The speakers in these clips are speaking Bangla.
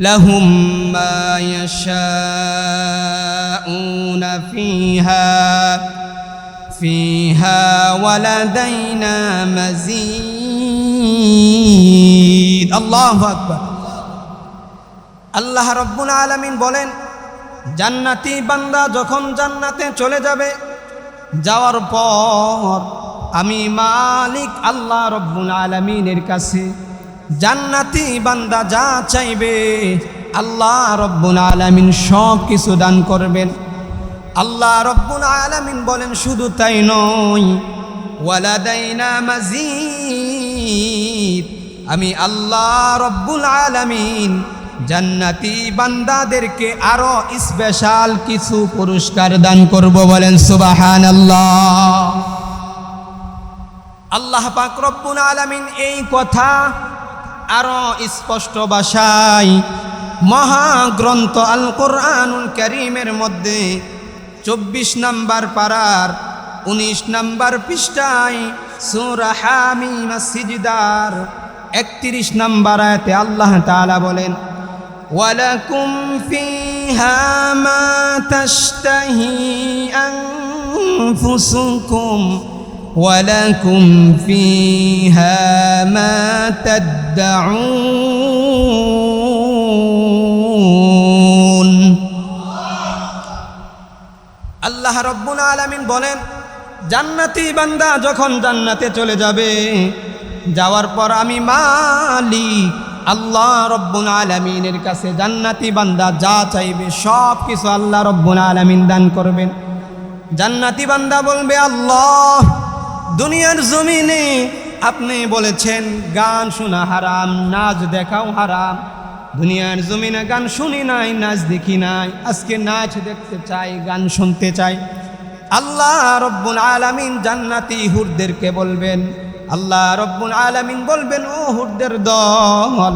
لهم ما يشاءون فيها فيها ولدينا مزيد الله أكبر আল্লাহ রব্বুল আলামিন বলেন জান্নাতি বান্দা যখন জান্নাতে চলে যাবে যাওয়ার পর আমি মালিক আল্লাহ রব্বুল আলামিনের কাছে জান্নাতি বান্দা যা চাইবে, আল্লাহ রব্বুল আলামিন সব কিছু দান করবেন। আল্লাহ রব্বুল আলামিন বলেন, শুধু তাই নয় আমি আল্লাহ রব্বুল আলামিন জান্নাতি বান্দাদেরকে আরও স্পেশাল কিছু পুরস্কার দান করব বলেন সুবাহান আল্লাহ আল্লাহ পাক রব্বুল আলামিন এই কথা আরও স্পষ্ট ভাষায় মহাগ্রন্থ আল কোরআনুল করিমের মধ্যে চব্বিশ নাম্বার পাড়ার উনিশ নাম্বার পৃষ্ঠায় সুরাহামি মসজিদার একত্রিশ নাম্বার আয়তে আল্লাহ তালা বলেন, ওয়ালাকুম ফিহা মা তাশতাহি ولكم فيها ما تدعون আল্লাহ রব্বুল আলামিন বলেন জান্নাতি বান্দা যখন জান্নাতে চলে যাবে যাওয়ার পর আমি মালিক আল্লাহ রব্বুল আলমিনের কাছে জান্নাতি বান্দা যা চাইবে সব কিছু আল্লাহ রব্বুল আলমিন দান করবেন জান্নাতি বান্দা বলবে আল্লাহ দুনিয়ার জমিনে আপনি বলেছেন, গান শোনা হারাম, নাচ দেখাও হারাম। দুনিয়ার জমিনে গান শুনি নাই, নাচ দেখি নাই। আজকে নাচ দেখতে চাই, গান শুনতে চাই। আল্লাহ রব্বুল আলমিন জান্নাতি হুরদেরকে বলবেন, আল্লাহ রব্বুল আলমিন বলবেন, ও হুরদের দল,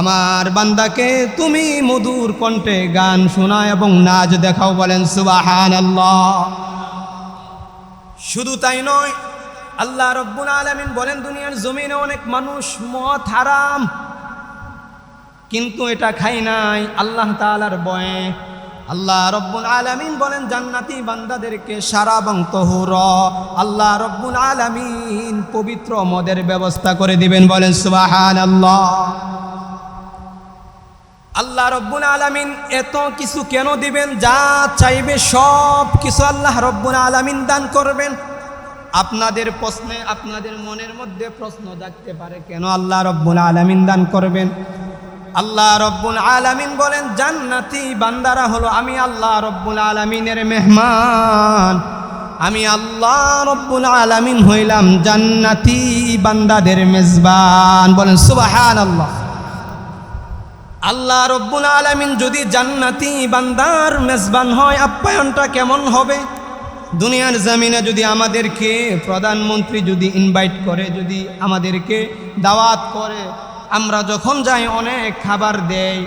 আমার বান্দাকে তুমি মধুর কণ্ঠে গান শোনা এবং নাচ দেখাও বলেন সুবাহান আল্লাহ শুধু তাই নয় আল্লাহ রব্বুল আলমিন বলেন, দুনিয়ার জমিনে অনেক মানুষ মদ হারাম, কিন্তু এটা খাই নাই। আল্লাহ তালার বয়ে আল্লাহ রব্বুল আলামিন বলেন, জান্নাতি বান্দাদেরকে সারা এবং তহুর। আল্লাহ রব্বুল আলামিন পবিত্র মদের ব্যবস্থা করে দিবেন, বলেন সুবাহান আল্লাহ আল্লাহ রব্বুল আলামিন এত কিছু কেন দিবেন? যা চাইবে সব কিছু আল্লাহ রব্বুল আলামিন দান করবেন। আপনাদের প্রশ্নে, আপনাদের মনের মধ্যে প্রশ্ন জাগতে পারে, কেন আল্লাহ রব্বুল আলামিন দান করবেন? আল্লাহ রব্বুল আলামিন বলেন, জান্নাতি বান্দারা হলো আমি আল্লাহ রব্বুল আলামিনের মেহমান। আমি আল্লাহ রব্বুল আলামিন হইলাম জান্নাতি বান্দাদের মেজবান। বলেন সুবাহান আল্লাহ আল্লাহ রব্বুল আলামিন যদি জান্নাতি বান্দার মেজবান হয়, আপ্যায়নটা কেমন হবে? দুনিয়ার জামিনে যদি আমাদেরকে প্রধানমন্ত্রী যদি ইনভাইট করে, যদি আমাদেরকে দাওয়াত করে, আমরা যখন যাই অনেক খাবার দেয়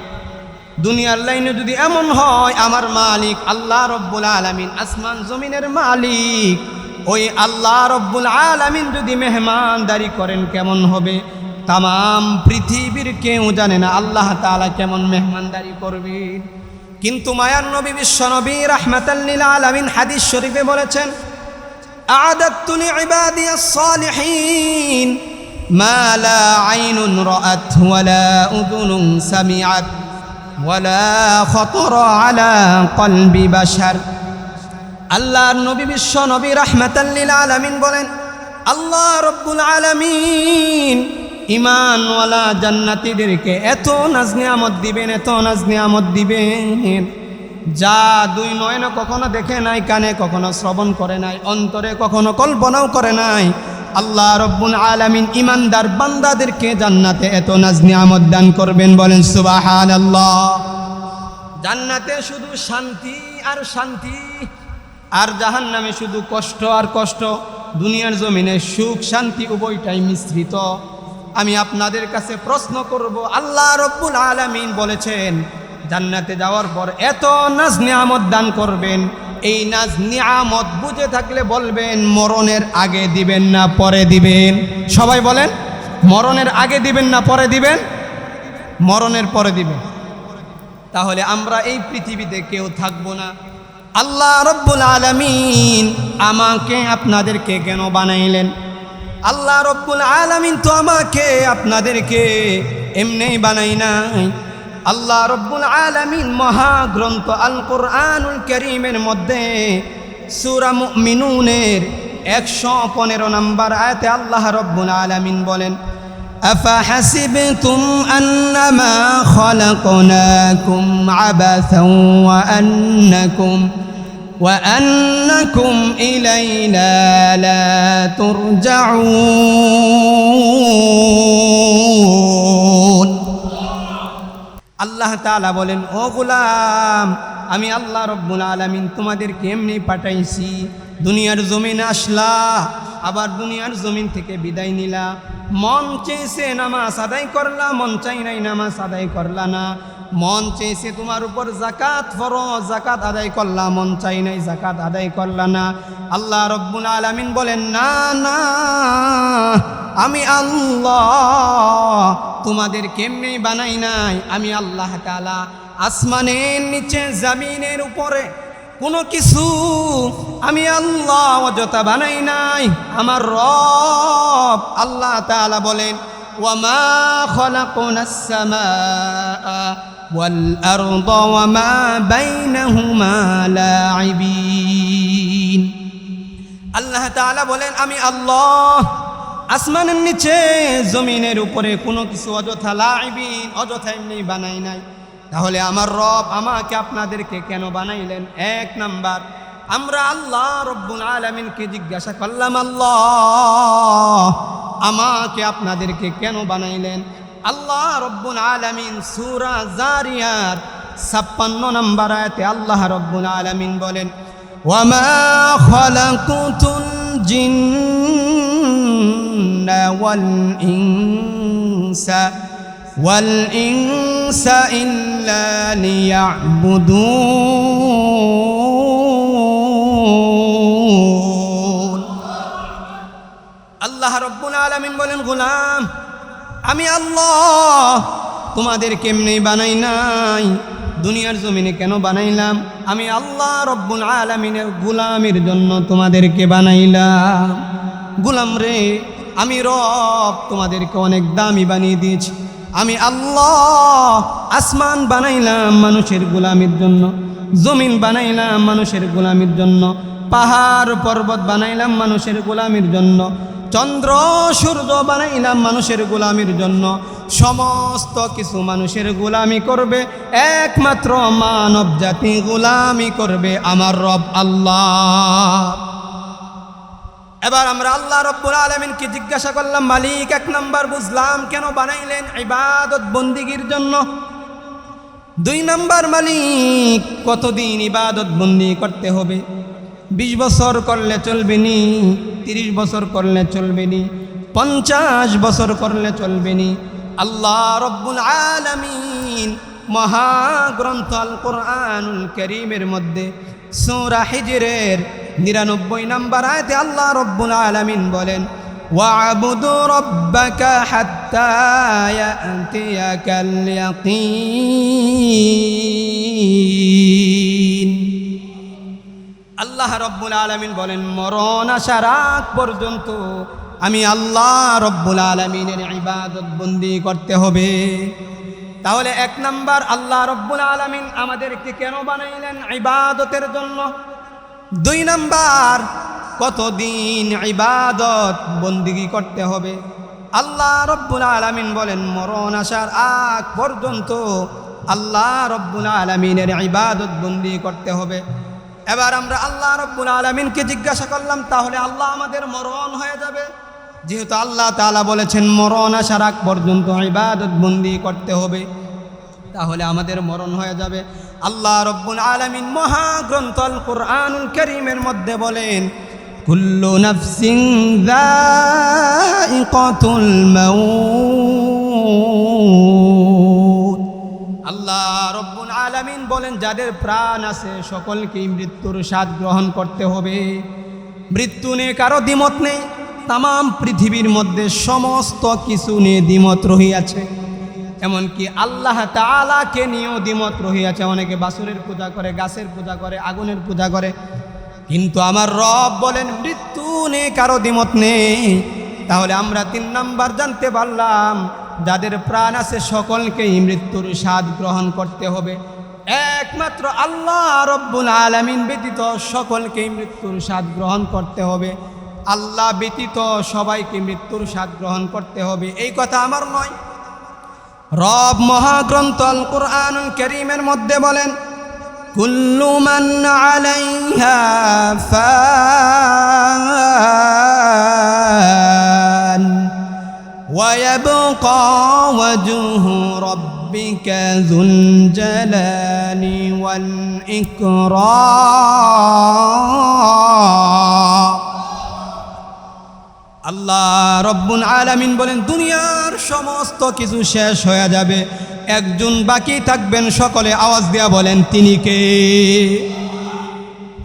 দুনিয়ার লাইনে যদি এমন হয়, আমার মালিক আল্লাহ রব্বুল আলমিন, আসমান জমিনের মালিক, ওই আল্লাহ রব্বুল আলমিন যদি মেহমানদারি করেন, কেমন হবে? তাম পৃথিবীর কেউ জানে না আল্লাহ তালা কেমন মেহমানদারি করবেন। কিন্তু মায়ার নবী বিশ্ব নবী রহমতাল্লিল আলমিন হাদিস শরীফে বলেছেন আদাতুলি ইবাদিয়াস সালিহিন ما لا عين رأت ولا أذن سمعت ولا خطر على قلب بشر আল্লাহ নবী বিশ্ব নবী রাহমাতাল্লিল আলামিন বলেন আল্লাহ রব্বুল আলামিন ইমানওয়ালা জান্নাতীদেরকে এত নাজ নিয়ামত দিবেন, এত নাজ নিয়ামত দিবেন। যা দুই নয়নে কখনো দেখে নাই, কানে কখনো শ্রবণ করে নাই, অন্তরে কখনো কল্পনাও করে নাই। আল্লাহ রব্বুল আলামিন ইমানদার বান্দাদেরকে জান্নাতে এত নাজ নিয়ামত দান করবেন, বলেন সুবাহান আল্লাহ জান্নাতে শুধু শান্তি আর শান্তি, আর জাহান নামে শুধু কষ্ট আর কষ্ট। দুনিয়ার জমিনে সুখ শান্তি উভয়টাই মিশ্রিত। আমি আপনাদের কাছে প্রশ্ন করব, আল্লাহ রব্বুল আলামিন বলেছেন, জান্নাতে যাওয়ার পর এত নাজ নিয়ামত দান করবেন, এই নাজ নিয়ামত বুঝে থাকলে বলবেন, মরণের আগে দিবেন না, পরে দিবেন। সবাই বলেন, মরণের আগে দিবেন না, পরে দিবেন? মরণের পরে দিবেন। তাহলে আমরা এই পৃথিবীতে কেউ থাকব না। আল্লাহ রব্বুল আলমিন আমাকে আপনাদেরকে কেন বানাইলেন? আল্লাহ রব্বুল আলমিন তো আমাকে আপনাদেরকে এমনি বানাই নাই আল্লাহ রব্বুল আলমিন মহাগ্রন্থ আল কোরআনুল করিমের মধ্যে সুরা মিনুনের একশো পনেরো নম্বর আয়তে আল্লাহ রব্বুল আলমিন বলেন أفحسبتم أنما خلقناكم عبثا وأنكم وأنكم إلينا لا ترجعون আল্লাহ তাআলা বলেন ও গোলাম আমি আল্লাহ রব্বুল আলামিন তোমাদেরকে এমনি পাঠাইছি দুনিয়ার জমিন আসলা আবার দুনিয়ার জমিন থেকে বিদায় নিলা মন চেয়েছে নামাজ আদায় করলা মন চাই নাই নামাজ আদায় করলা না মন চেয়েছে তোমার উপর জাকাত ফরজ জাকাত আদায় করলা, মন চাই নাই জাকাত আদায় করলা না। আল্লাহ রব্বুল আলামিন বলেন, না না, আমি আল্লাহ তোমাদের কেমনি বানাই নাই? আমি আল্লাহ তাআলা আসমানের নিচে জামিনের উপরে কোনো কিছু আমি আল্লাহ অযথা বানাই নাই। আমার রব আল্লাহ তাআলা বলেন খলাকুনাস সামাআ ওয়াল আরদা ওয়ামা বাইনাহুমা লাইবিন আল্লাহ তাআলা বলেন, আমি আল্লাহ, আসমানের নিচে, জমিনের উপরে কোনো কিছু অযথা লাইবিন অযথা এমনি বানাই নাই। তাহলে আমার রব আমাকে আপনাদেরকে কেন বানাইলেন? এক নাম্বার। আমরা আল্লাহ রব্বুল আলমিনকে জিজ্ঞাসা করলাম আল্লাহ আমাকে আপনাদেরকে কেন বানাইলেন আল্লাহ রব্বুল আলমিন সুরা জারিয়ার ছাপ্পান্ন নম্বর আয়াতে আল্লাহ রব্বুল আলমিন বলেন ওয়ামা খলাকুতুল জিন্ন ওয়াল ইনসা والإنس إلا ليعبدون আলামিন বলেন, গোলাম, আমি আল্লাহ, তোমাদের কেমনি বানাই নাই? দুনিয়ার জমিনে কেন বানাইলাম? আমি আল্লাহ রব্বুল আলমিনের গুলামের জন্য তোমাদেরকে বানাইলাম। গুলাম রে, আমি রব তোমাদেরকে অনেক দামি বানিয়ে দিয়েছি। আমি আল্লাহ, আসমান বানাইলাম মানুষের গোলামির জন্য, জমিন বানাইলাম মানুষের গোলামির জন্য, পাহাড় পর্বত বানাইলাম মানুষের গোলামির জন্য চন্দ্র, সূর্য বানাইলাম মানুষের গোলামির জন্য। সমস্ত কিছু মানুষের গোলামি করবে, একমাত্র মানব জাতি গোলামি করবে আমার রব আল্লাহ। এবার আমরা আল্লাহ রব্বুল আলমিনকে জিজ্ঞাসা করলাম, মালিক, এক নম্বর বুঝলাম, কেন বানাইলেন ইবাদত বন্দিগির জন্য? দুই নম্বর মালিক, কতদিন ইবাদত বন্দি করতে হবে? বিশ বছর করলে চলবে নি তিরিশ বছর করলে চলবে নি পঞ্চাশ বছর করলে চলবে নি আল্লাহ রব্বুল আলমিন মহাগ্রন্থ আল কোরআনুল করিমের মধ্যে সৌরা হিজরের নিরানব্বই নাম্বার আয়তে আল্লাহ রব্বুল আলমিন বলেন واعبد ربك حتى يأتيك اليقين আল্লাহ রব্বুল আলমিন বলেন, মরণ আসার আগ পর্যন্ত আমি আল্লাহ রব্বুল আলমিনের ইবাদত বন্দি করতে হবে। তাহলে এক নাম্বার, আল্লাহ রব্বুল আলমিন আমাদেরকে কেন বানাইলেন ইবাদতের জন্য? দুই নাম্বার, কতদিন ইবাদত বন্দিগি করতে হবে? আল্লাহ রব্বুল আলমিন বলেন, মরণ আসার আগ পর্যন্ত আল্লাহ রব্বুল আলমিনের ইবাদত বন্দি করতে হবে। এবার আমরা আল্লাহ রব্বুল আলমিনকে জিজ্ঞাসা করলাম, তাহলে আল্লাহ আমাদের মরণ হয়ে যাবে? যেহেতু আল্লাহ তালা বলেছেন, মরণ আসার আগ পর্যন্ত ইবাদত বন্দি করতে হবে। তাহলে আমাদের মরণ হয়ে যাবে। আল্লাহ রব্বুল আলমিন মহাগ্রন্থ আল কোরআনুল করিমের মধ্যে বলেন, কুল্লু নফসিং যায়িকাতুল মাউত। আলামিন বলেন, যাদের প্রাণ আছে সকলকেই মৃত্যুর স্বাদ গ্রহণ করতে হবে। মৃত্যু নিয়ে কারও দ্বিমত নেই। তাম পৃথিবীর মধ্যে সমস্ত কিছু নিয়ে দ্বিমত রহিয়াছে। এমনকি আল্লাহ তালাকে নিয়েও দ্বিমত রহিয়াছে। অনেকে বাসুরের পূজা করে, গাছের পূজা করে, আগুনের পূজা করে। কিন্তু আমার রব বলেন, মৃত্যু নেই কারও দ্বিমত নেই। তাহলে আমরা তিন নাম্বার জানতে পারলাম, যাদের প্রাণ আছে সকলকেই মৃত্যুর স্বাদ গ্রহণ করতে হবে। একমাত্র আল্লাহ রব্বুল আলমিন ব্যতীত সকলকেই মৃত্যুর স্বাদ গ্রহণ করতে হবে। আল্লাহ ব্যতীত সবাইকে মৃত্যুর স্বাদ গ্রহণ করতে হবে। এই কথা আমার নয়। রব মহাগ্রন্থ আল কোরআন করিমের মধ্যে বলেন, কুল্লু মান আলাইহা ফান ওয়াবকা ওয়াজহু রব ربك ذو الجلال والإكرام আল্লাহ রব্বুল আলামিন বলেন দুনিয়ার সমস্ত কিছু শেষ হয়ে যাবে একজন বাকি থাকবেন সকলে আওয়াজ দেয়া বলেন তিনি কে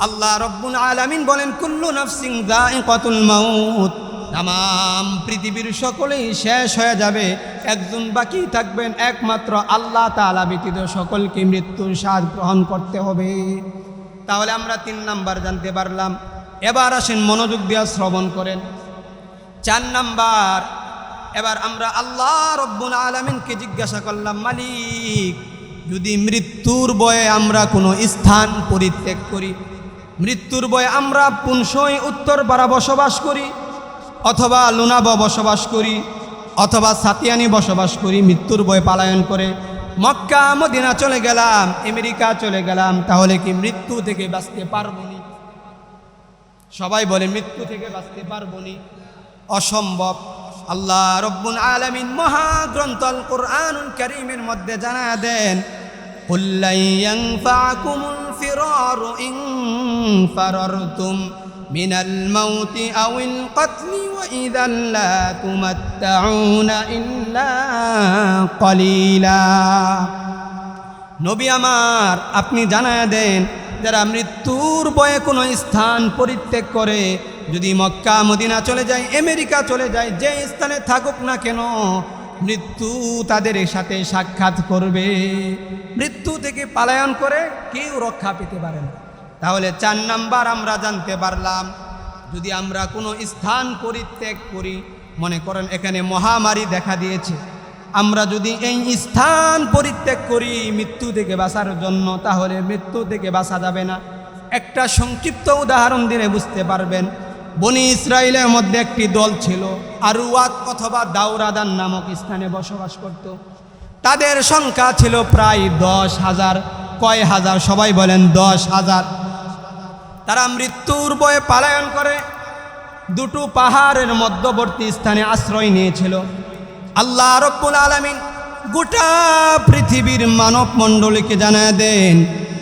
আল্লাহ রব্বুল আলামিন বলেন কুল্লু নাফসিং যায়িকাতুল মাউত তাম পৃথিবীর সকলেই শেষ হয়ে যাবে। একজন বাকি থাকবেন একমাত্র আল্লাহ তাআলা ব্যতীত সকলকে মৃত্যুর স্বাদ গ্রহণ করতে হবে। তাহলে আমরা তিন নাম্বার জানতে পারলাম। এবার আসেন মনোযোগ দিয়া শ্রবণ করেন। চার নাম্বার, এবার আমরা আল্লাহ রব্বুল আলমিনকে জিজ্ঞাসা করলাম, মালিক, যদি মৃত্যুর বয়ে আমরা কোনো স্থান পরিত্যাগ করি, মৃত্যুর বয়ে আমরা পুনশই উত্তরপাড়া বসবাস করি অথবা লুনাব বসবাস করি অথবা সাতিয়ানি বসবাস করি মৃত্যুর বয়ে পালায়ন করে মক্কা মদিনা চলে গেলাম আমেরিকা চলে গেলাম তাহলে কি মৃত্যু থেকে বাঁচতে পারবো নি সবাই বলে মৃত্যু থেকে বাঁচতে পারবো নি অসম্ভব আল্লাহ রব্বুল আলমিন মহাগ্রন্থ আল কোরআনুল করিমের মধ্যে জানা দেন قل لن ينفعكم الفرار إن فررتم من الموت أو القتل وإذا لا تمتعون إلا قليلا নবী আমার আপনি জানায় দেন যারা মৃত্যুর বয়ে কোনো স্থান পরিত্যাগ করে যদি মক্কা মদিনা চলে যায় আমেরিকা চলে যায় যে স্থানে থাকুক না কেন মৃত্যু তাদের সাথে সাক্ষাৎ করবে মৃত্যু থেকে পালায়ন করে কেউ রক্ষা পেতে পারে না তাহলে চার নাম্বার আমরা জানতে পারলাম, যদি আমরা কোনো স্থান পরিত্যাগ করি, মনে করেন এখানে মহামারী দেখা দিয়েছে, আমরা যদি এই স্থান পরিত্যাগ করি মৃত্যু থেকে বাঁচার জন্য, তাহলে মৃত্যু থেকে বাঁচা যাবে না। একটা সংক্ষিপ্ত উদাহরণ দিলে বুঝতে পারবেন, বনি ইসরায়েলের মধ্যে একটি দল ছিল আরুয়াত অথবা দাউরাদান নামক স্থানে বসবাস করত। তাদের সংখ্যা ছিল প্রায় দশ হাজার, কয় হাজার, সবাই বলেন দশ হাজার। তারা মৃত্যুর বয়ে পালায়ন করে। দুটো পাহাড়ের মধ্যবর্তী স্থানে আশ্রয় নিয়েছিল। আল্লাহ রব্বুল আলমিন গোটা পৃথিবীর মানব মণ্ডলীকে জানায় দেন,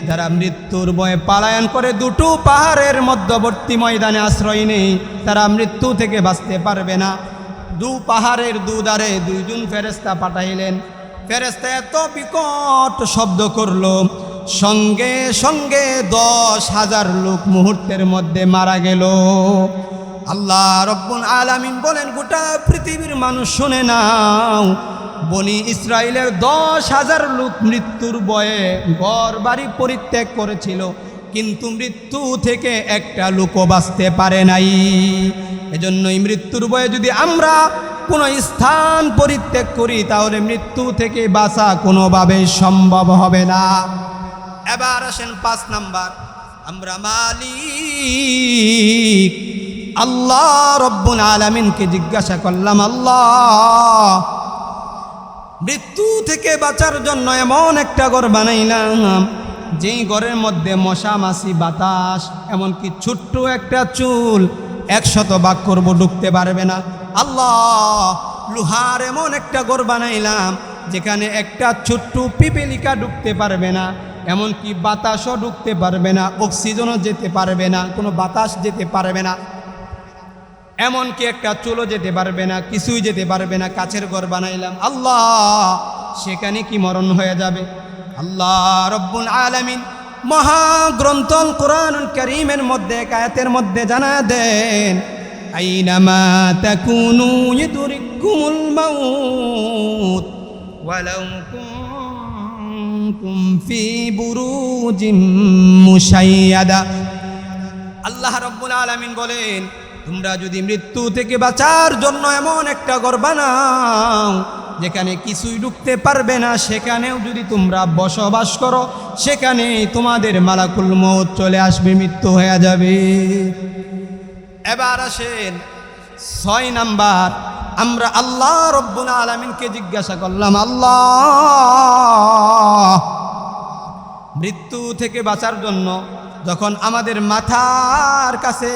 যারা মৃত্যুর বয়ে পালায়ন করে দুটো পাহাড়ের মধ্যবর্তী ময়দানে আশ্রয় নেই তারা মৃত্যু থেকে বাঁচতে পারবে না। দু পাহাড়ের দুধারে দুইজন ফেরেস্তা পাঠাইলেন। ফেরেস্তা এত বিকট শব্দ করল সঙ্গে সঙ্গে দশ হাজার লোক মুহূর্তের মধ্যে মারা গেল। আল্লাহ রব্বুল আলামিন বলেন, গোটা পৃথিবীর মানুষ শুনে নাও, বনি ইসরায়েলের দশ হাজার লোক মৃত্যুর বয়ে ঘর বাড়ি পরিত্যাগ করেছিল, কিন্তু মৃত্যু থেকে একটা লোকও বাঁচতে পারে নাই। এজন্যই মৃত্যুর বয়ে যদি আমরা কোনো স্থান পরিত্যাগ করি, তাহলে মৃত্যু থেকে বাঁচা কোনোভাবে সম্ভব হবে না। এবার আসেন পাঁচ নাম্বার। আমরা মালিক। আল্লাহ রব্বুল আলমিনকে জিজ্ঞাসা করলাম, আল্লাহ, মৃত্যু থেকে বাঁচার জন্য এমন একটা ঘর বানাইলাম, যেই ঘরের মধ্যে মশা, মাছি, বাতাস, এমনকি ছোট্ট একটা চুল একশত বাক করব, ঢুকতে পারবে না। আল্লাহ, লোহার এমন একটা ঘর বানাইলাম, যেখানে একটা ছোট্ট পিপিলিকা ঢুকতে পারবে না। এমনকি বাতাসও ঢুকতে পারবে না, অক্সিজেনও যেতে পারবে না, কোনো বাতাস যেতে পারবে না। এমনকি একটা চুলো যেতে পারবে না, কিছুই যেতে পারবে না, কাছের ঘর বানাইলাম। আল্লাহ, সেখানে কি মরণ হয়ে যাবে? আল্লাহ রব্বুল আলমিন মহাগ্রন্থল কোরআন করিমের মধ্যে কায়াতের মধ্যে জানা দেন, আইনামা তাকুনু ইদুরিকুমুল মাউত في بروج مشيدة আল্লাহ রব্বুল আলামিন বলেন তোমরা যদি মৃত্যু থেকে বাঁচার জন্য এমন একটা ঘর বানাও যেখানে কিছুই ঢুকতে পারবে না সেখানেও যদি তোমরা বসবাস করো সেখানে তোমাদের মালাকুল মৌত চলে আসবে মৃত্যু হয়ে যাবে এবার আসেন ছয় নাম্বার আমরা আল্লাহ রব্বুল আলমিনকে জিজ্ঞাসা করলাম, আল্লাহ, মৃত্যু থেকে বাঁচার জন্য যখন আমাদের মাথার কাছে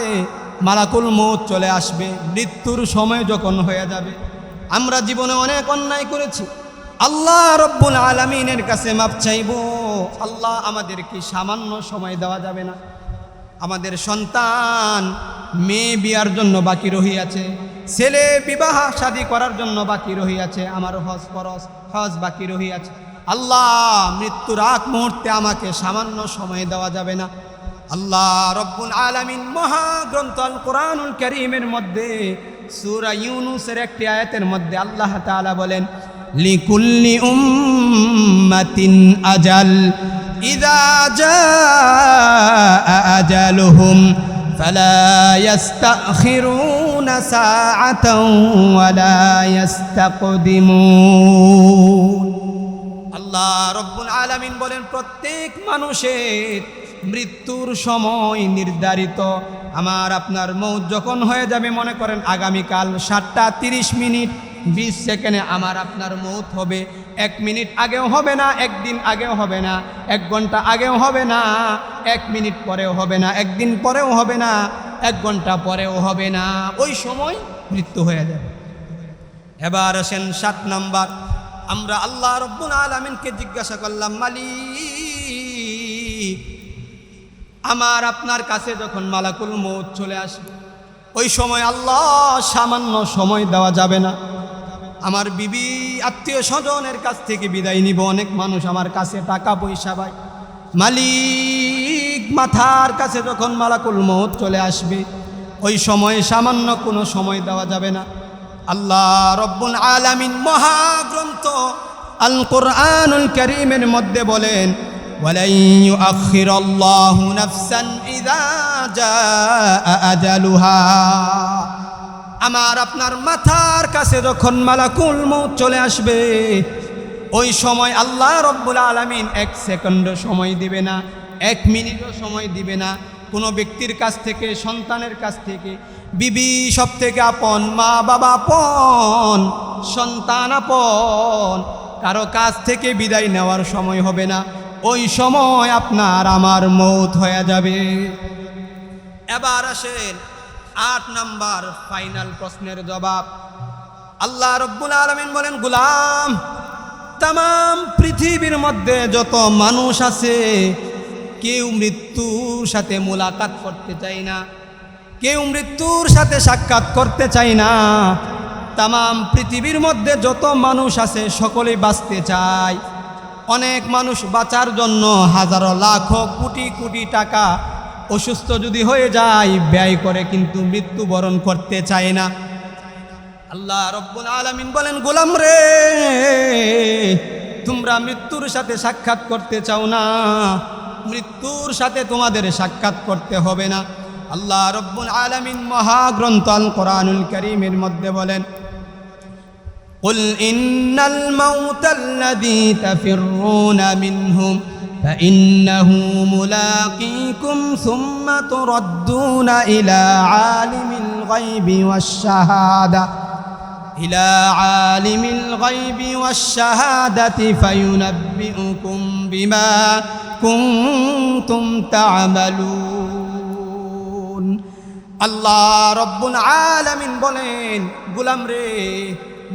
মালাকুল মৌত চলে আসবে, মৃত্যুর সময় যখন হয়ে যাবে, আমরা জীবনে অনেক অন্যায় করেছি। আল্লাহ রব্বুল আলমিনের কাছে মাপ চাইব, আল্লাহ আমাদেরকে সামান্য সময় দেওয়া যাবে না। আমাদের সন্তান মেয়ে বিয়ার জন্য বাকি রহিয়াছে। ছেলে বিবাহ শাদী করার জন্য বাকি রহিয়াছে, আমার হজ ফরজ, হজ বাকি রহিয়াছে। আল্লাহ, মৃত্যুর আগ মুহূর্তে আমাকে সামান্য সময় দেওয়া যাবে না। আল্লাহ রব্বুল আলামিন মহাগ্রন্থ আল কোরআনুল করিমের মধ্যে, সূরা ইউনুসের একটি আয়াতের মধ্যে আল্লাহ তাআলা বলেন, লিকুল্লি উম্মাতিন আজাল ইদা আজালুহুম, ফালা يستأخرون ساعة ولا يستقدمون আল্লাহ রব্বুল আলামিন বলেন প্রত্যেক মানুষের মৃত্যুর সময় নির্ধারিত আমার আপনার মৌত যখন হয়ে যাবে মনে করেন আগামীকাল সাতটা তিরিশ মিনিট বিশ সেকেন্ডে আমার আপনার মৌত হবে। এক মিনিট আগেও হবে না, একদিন আগেও হবে না, এক ঘণ্টা আগেও হবে না, এক মিনিট পরেও হবে না, একদিন পরেও হবে না, এক ঘণ্টা পরেও হবে না। ওই সময় মৃত্যু হয়ে যাবে। এবার আসেন সাত নাম্বার। আমরা আল্লাহ রব্বুল আলমিনকে জিজ্ঞাসা করলাম, মালিক, আমার আপনার কাছে যখন মালাকুল মৌত চলে আসবে, ওই সময় আল্লাহ সামান্য সময় দেওয়া যাবে না। আমার বিবি আত্মীয় স্বজনের কাছ থেকে বিদায় নিব। অনেক মানুষ আমার কাছে টাকা পয়সা পায়। মালিক মাথার কাছে যখন মালাকুল মহত চলে আসবে, ওই সময়ে সামান্য কোনো সময় দেওয়া যাবে না। আল্লাহ রব্বুল আলামিন মহাগ্রন্থ আল কোরআনুল করিমের মধ্যে বলেন আল্লাহ আমার আপনার মাথার কাছে যখন মালাকুল মৌত চলে আসবে, ওই সময় আল্লাহ রব্বুল আলমিন এক সেকেন্ড সময় দিবে না, এক মিনিটও সময় দিবে না। কোনো ব্যক্তির কাছ থেকে, সন্তানের কাছ থেকে, বিবি সব থেকে আপন, মা বাবা আপন, সন্তান আপন, কারও কাছ থেকে বিদায় নেওয়ার সময় হবে না। ওই সময় আপনার আমার মৌত হয়ে যাবে। এবার আসেন আট নাম্বার ফাইনাল প্রশ্নের জবাব। আল্লাহ রব্বুল আলমিন বলেন, গুলাম তাম পৃথিবীর মধ্যে যত মানুষ আছে, কেউ মৃত্যুর সাথে মোলাকাত করতে চায় না, কেউ মৃত্যুর সাথে সাক্ষাৎ করতে চায় না। তাম পৃথিবীর মধ্যে যত মানুষ আছে, সকলেই বাঁচতে চায়। অনেক মানুষ বাঁচার জন্য হাজারো লাখো কোটি কোটি টাকা অসুস্থ যদি হয়ে যায় ব্যয় করে কিন্তু মৃত্যুবরণ করতে চায় না আল্লাহ রব্বুল আলমিন বলেন গোলাম রে তোমরা মৃত্যুর সাথে সাক্ষাৎ করতে চাও না মৃত্যুর সাথে তোমাদের সাক্ষাৎ করতে হবে না আল্লাহ রব্বুল আলমিন মহাগ্রন্থ আল কোরআনুল করিমের মধ্যে বলেন قل إن الموت الذي تفرون منهم فإنه ملاقيكم ثم تردون إلى عالم الغيب والشهادة إلى عالم الغيب والشهادة فينبئكم بما كنتم تعملون আল্লাহ রব্বুল আলামিন বলেন গুলাম রে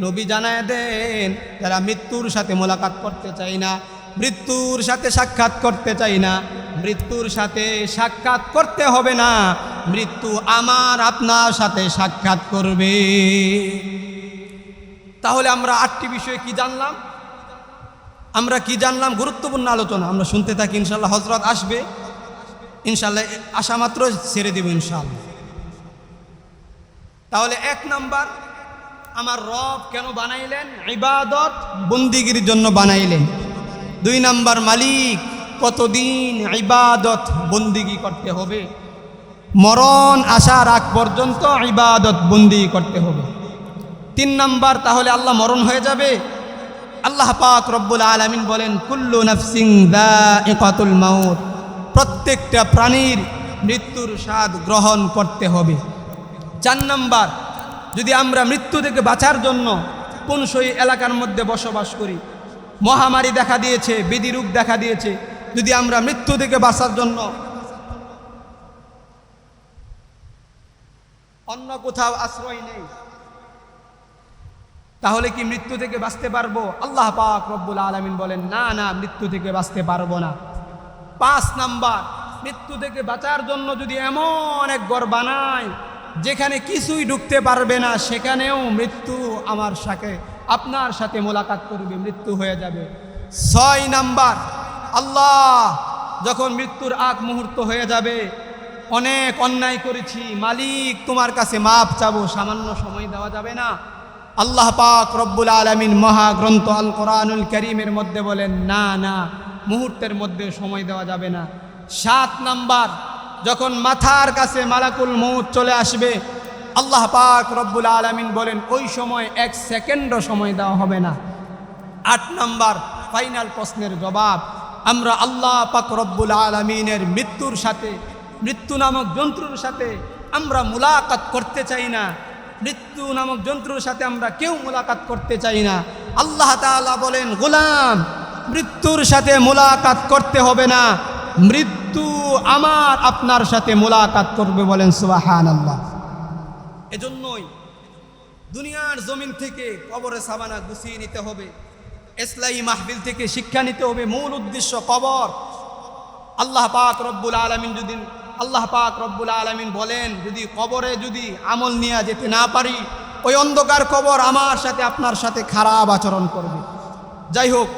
নবী জানায় দেন যারা মৃত্যুর সাথে মোলাকাত করতে চাই না মৃত্যুর সাথে সাক্ষাৎ করতে চাই না। মৃত্যুর সাথে সাক্ষাৎ করতে হবে না। মৃত্যু আমার আপনার সাথে সাক্ষাৎ করবে। তাহলে আমরা আটটি বিষয়ে কি জানলাম? আমরা কি জানলাম? গুরুত্বপূর্ণ আলোচনা। আমরা শুনতে থাকি ইনশাল্লাহ হজরত আসবে। ইনশাল্লাহ আসা মাত্র ছেড়ে দেব ইনশাল্লাহ তাহলে এক নাম্বার, আমার রব কেন বানাইলেন? ইবাদত বন্দিগির জন্য বানাইলেন। দুই নাম্বার মালিক, কতদিন ইবাদত বন্দিগি করতে হবে? মরণ আসার আগ পর্যন্ত ইবাদত বন্দি করতে হবে। তিন নাম্বার, তাহলে আল্লাহ মরণ হয়ে যাবে। আল্লাহ পাক রব্বুল আলামিন বলেন, কুল্লু নফসিং দা দাইকাতুল মাউত। প্রত্যেকটা প্রাণীর মৃত্যুর স্বাদ গ্রহণ করতে হবে। চার নাম্বার, যদি আমরা মৃত্যু থেকে বাঁচার জন্য পুনসই এলাকার মধ্যে বসবাস করি মহামারী দেখা দিয়েছে বিধি রোগ দেখা দিয়েছে। যদি আমরা মৃত্যু থেকে বাঁচার জন্য অন্য কোথাও আশ্রয় নেই, তাহলে কি মৃত্যু থেকে বাঁচতে পারব? আল্লাহ পাক রব্বুল আলমিন বলেন, না না, মৃত্যু থেকে বাঁচতে পারব না। পাঁচ নাম্বার, মৃত্যু থেকে বাঁচার জন্য যদি এমন এক ঘর বানায় যেখানে কিছুই ঢুকতে পারবে না, সেখানেও মৃত্যু আমার সাথে আপনার সাথে মোলাকাত করবে, মৃত্যু হয়ে যাবে। ছয় নাম্বার, আল্লাহ যখন মৃত্যুর আগ মুহূর্ত হয়ে যাবে, অনেক অন্যায় করেছি, মালিক তোমার কাছে মাপ চাবো, সামান্য সময় দেওয়া যাবে না। আল্লাহ পাক রব্বুল আলমিন মহাগ্রন্থ আল কোরআনুল করিমের মধ্যে বলেন, না না, মুহূর্তের মধ্যে সময় দেওয়া যাবে না। সাত নাম্বার, যখন মাথার কাছে মালাকুল মৌত চলে আসবে আল্লাহ পাক রব্বুল আলমিন বলেন, ওই সময় এক সেকেন্ডও সময় দেওয়া হবে না। আট নম্বর ফাইনাল প্রশ্নের জবাব, আমরা আল্লাহ পাক রব্বুল আলমিনের মৃত্যুর সাথে, মৃত্যু নামক যন্ত্রুর সাথে আমরা মুলাকাত করতে চাই না। মৃত্যু নামক যন্ত্রুর সাথে আমরা কেউ মুলাকাত করতে চাই না। আল্লাহ তাআলা বলেন, গোলাম, মৃত্যুর সাথে মুলাকাত করতে হবে না। মৃত্যু আমার আপনার সাথে মুলাকাত করবে বলেন সুবাহান আল্লাহ এজন্যই দুনিয়ার জমিন থেকে কবরে সাবানা গুছিয়ে নিতে হবে ইসলাই মাহবিল থেকে শিক্ষা নিতে হবে, মূল উদ্দেশ্য কবর। আল্লাহ পাক রব্বুল আলমিন যদি, আল্লাহ পাক রব্বুল আলমিন বলেন, যদি কবরে যদি আমল নিয়ে যেতে না পারি, ওই অন্ধকার কবর আমার সাথে আপনার সাথে খারাপ আচরণ করবে। যাই হোক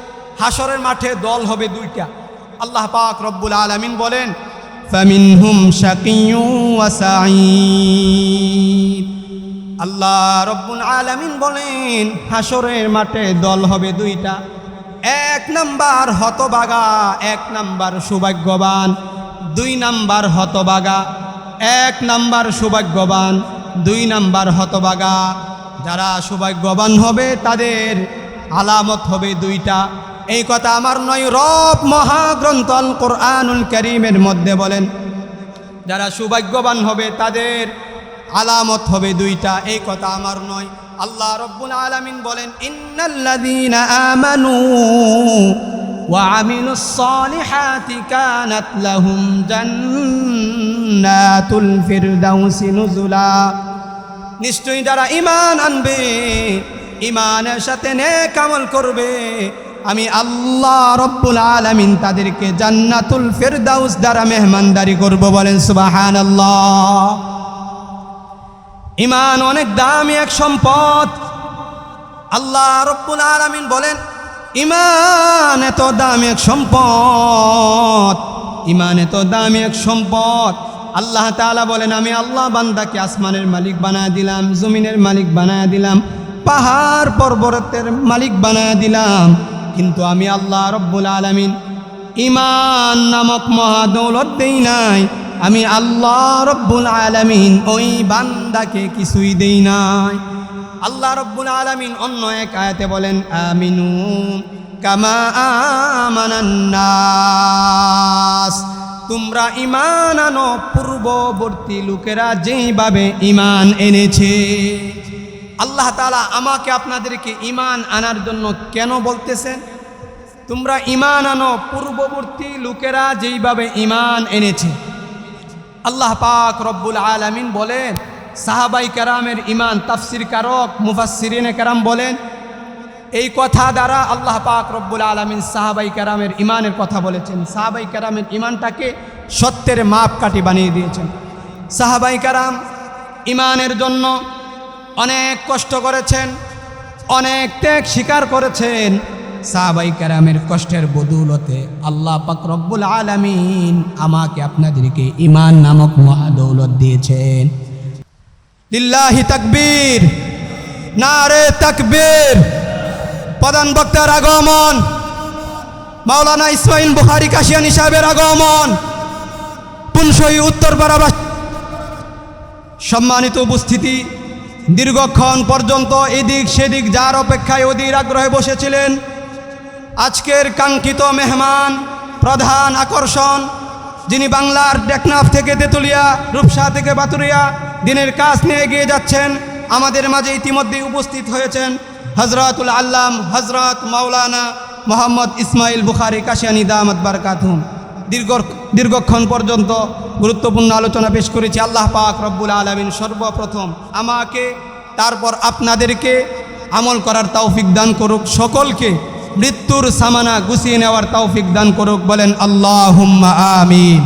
হাসরের মাঠে দল হবে দুইটা। আল্লাহ পাক রব্বুল আলমিন বলেন ফামিনহুম শাকিউ ওয়া সাঈদ আল্লাহ রব্বুল আলামিন বলেন হাসরের মাঠে দল হবে দুইটা। এক নাম্বার হতবাগা, এক নাম্বার সৌভাগ্যবান, দুই নাম্বার হতবাগা, এক নাম্বার সৌভাগ্যবান, দুই নাম্বার হতবাগা। যারা সৌভাগ্যবান হবে, তাদের আলামত হবে দুইটা। এই কথা আমার নয়, রব মহাগ্রন্থ আল কোরআনুল করিমের মধ্যে বলেন, যারা সৌভাগ্যবান হবে তাদের আলামত হবে দুইটা, এই কথা আমার নয়। আল্লাহ রব্বুল আলামিন বলেন, ইন্নাল্লাযীনা আমানু নিশ্চয়ই যারা ইমান আনবে ইমানের সাথে নেক আমল করবে আমি আল্লাহ রব্বুল আলামিন তাদেরকে জান্নাতুল ফেরদাউস দ্বারা মেহমানদারি করব বলেন সুবাহান আল্লাহ ইমান অনেক দামি এক সম্পদ। আল্লাহ রব্বুল আলামিন বলেন ইমান এত দামি এক সম্পদ। ইমান এত দামি এক সম্পদ। আল্লাহ তাআলা বলেন, আমি আল্লাহ বান্দাকে আসমানের মালিক বানায় দিলাম, জমিনের মালিক বানায় দিলাম, পাহাড় পর্বতের মালিক বানায় দিলাম। কিন্তু আমি আল্লাহ রব্বুল আলামিন ইমান নামক মহাদৌলত দেই নাই। আমি আল্লাহ রব্বুল আলামিন ওই বান্দাকে কিছুই দেই নাই। আল্লাহ রব্বুল আলামিন অন্য এক আয়াতে বলেন, আমিনু কামা তোমরা ইমান আনো, পূর্ববর্তী লোকেরা যেইভাবে ইমান এনেছে। আল্লাহ তালা আমাকে আপনাদেরকে ইমান আনার জন্য কেন বলতেছেন? তোমরা ইমান আনো, পূর্ববর্তী লোকেরা যেইভাবে ইমান এনেছে। আল্লাহ পাক রব্বুল আলামিন বলেন, সাহাবাই কারামের ইমান তাফসির কারক, মুফাসসিরিনে কারাম বলেন, এই কথা দ্বারা আল্লাহ পাক রব্বুল আলামিন সাহাবাই কারামের ইমানের কথা বলেছেন। সাহাবাই কারামের ইমানটাকে সত্যের মাপ কাটি বানিয়ে দিয়েছেন। সাহাবাই কারাম ইমানের জন্য অনেক কষ্ট করেছেন, অনেক ত্যাগ স্বীকার করেছেন। সাহাবাই কারামের কষ্টের বদৌলতে আল্লাহ পাক রব্বুল আলামিন আমাকে আপনাদেরকে ইমান নামক মহাদৌলত দিয়েছেন। লিল্লাহি তাকবীর, নারে তাকবীর, প্রধান বক্তার আগমন, মাওলানা ইসমাইল বুখারি কাশিয়ানি সাহেবের আগমন পুনসই উত্তরপাড়াবাস সম্মানিত উপস্থিতি দীর্ঘক্ষণ পর্যন্ত এদিক সেদিক যার অপেক্ষায় অধীর আগ্রহে বসেছিলেন। আজকের কাঙ্ক্ষিত মেহমান, প্রধান আকর্ষণ, যিনি বাংলার টেকনাফ থেকে তেতুলিয়া, রূপসা থেকে বাতুরিয়া দিনের কাজ নিয়ে এগিয়ে যাচ্ছেন, আমাদের মাঝে ইতিমধ্যে উপস্থিত হয়েছেন হজরতুল আল্লাম হজরত মাওলানা মোহাম্মদ ইসমাইল বুখারি কাশিয়ানি দামদ বারকাতুম দীর্ঘ দীর্ঘক্ষণ পর্যন্ত গুরুত্বপূর্ণ আলোচনা পেশ করেছি। আল্লাহ পাক রব্বুল আলমিন সর্বপ্রথম আমাকে, তারপর আপনাদেরকে আমল করার তৌফিক দান করুক, সকলকে মৃত্যুর সামানা গুছিয়ে নেওয়ার তৌফিক দান করুক, বলেন আল্লাহ আমিন।